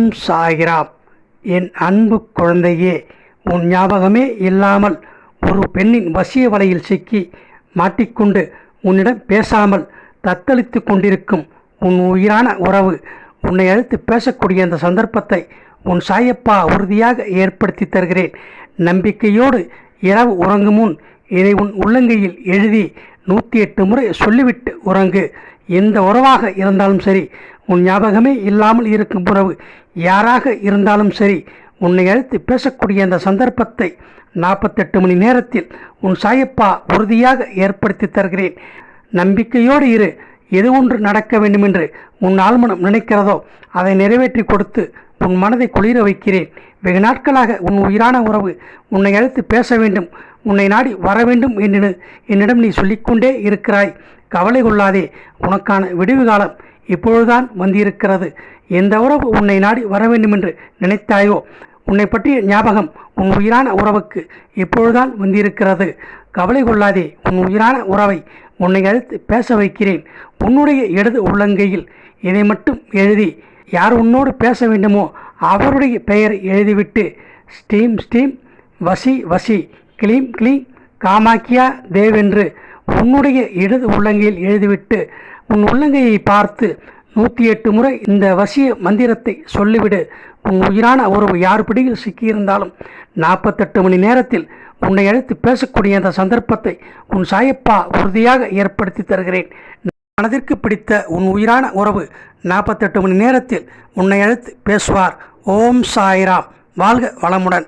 ஓம் சாய்ராம் என் அன்பு குழந்தையே உன் ஞாபகமே இல்லாமல் ஒரு பெண்ணின் வசிய வலையில் சிக்கி மாட்டிக்கொண்டு உன்னிடம் பேசாமல் தத்தளித்து கொண்டிருக்கும் உன் உயிரான உறவு உன்னை அழைத்து பேசக்கூடிய அந்த சந்தர்ப்பத்தை உன் சாயப்பா உறுதியாக ஏற்படுத்தி தருகிறேன். நம்பிக்கையோடு இரவு உறங்கும் முன் இதை உன் உள்ளங்கையில் எழுதி நூற்றி எட்டு முறை சொல்லிவிட்டு உறங்கு. எந்த உறவாக இருந்தாலும் சரி உன் ஞாபகமே இல்லாமல் இருக்கும் உறவு யாராக இருந்தாலும் சரி உன்னை அழைத்து பேசக்கூடிய அந்த சந்தர்ப்பத்தை நாற்பத்தெட்டு மணி நேரத்தில் உன் சாயப்பா உறுதியாக ஏற்படுத்தி தருகிறேன். நம்பிக்கையோடு இரு எது ஒன்று நடக்க வேண்டுமென்று உன் ஆழ்மனம் நினைக்கிறதோ அதை நிறைவேற்றி கொடுத்து உன் மனதை குளிர வைக்கிறேன். வெகு நாட்களாக உன் உயிரான உறவு உன்னை அழைத்து பேச வேண்டும் உன்னை நாடி வர வேண்டும் என்று என்னிடம் நீ சொல்லிக்கொண்டே இருக்கிறாய். கவலை கொள்ளாதே உனக்கான விடுவு காலம் இப்பொழுதுதான் வந்திருக்கிறது. எந்த உறவு உன்னை நாடி வர வேண்டுமென்று நினைத்தாயோ? உன்னை பற்றிய ஞாபகம் உன் உயிரான உறவுக்கு இப்பொழுதுதான் வந்திருக்கிறது. கவலை கொள்ளாதே உன் உயிரான உறவை உன்னை அழைத்து பேச வைக்கிறேன். உன்னுடைய இடது உள்ளங்கையில் இதை மட்டும் எழுதி யார் உன்னோடு பேச வேண்டுமோ அவருடைய பெயரை எழுதிவிட்டு ஸ்டீம் ஸ்டீம் வசி வசி கிளீம் கிளீம் காமாக்கியா தேவென்று உன்னுடைய இடது உள்ளங்கையில் எழுதிவிட்டு உன் உள்ளங்கையை பார்த்து நூற்றி எட்டு முறை இந்த வசிய மந்திரத்தை சொல்லிவிடு. உன் உயிரான உறவு யார் பிடியில் சிக்கியிருந்தாலும் நாற்பத்தெட்டு மணி நேரத்தில் உன்னை அழைத்து பேசக்கூடிய அந்த சந்தர்ப்பத்தை உன் சாயப்பா உறுதியாக ஏற்படுத்தி தருகிறேன். மனதிற்கு பிடித்த உன் உயிரான உறவு நாற்பத்தெட்டு மணி நேரத்தில் உன்னை அழைத்து பேசுவார். ஓம் சாய்ராம். வாழ்க வளமுடன்.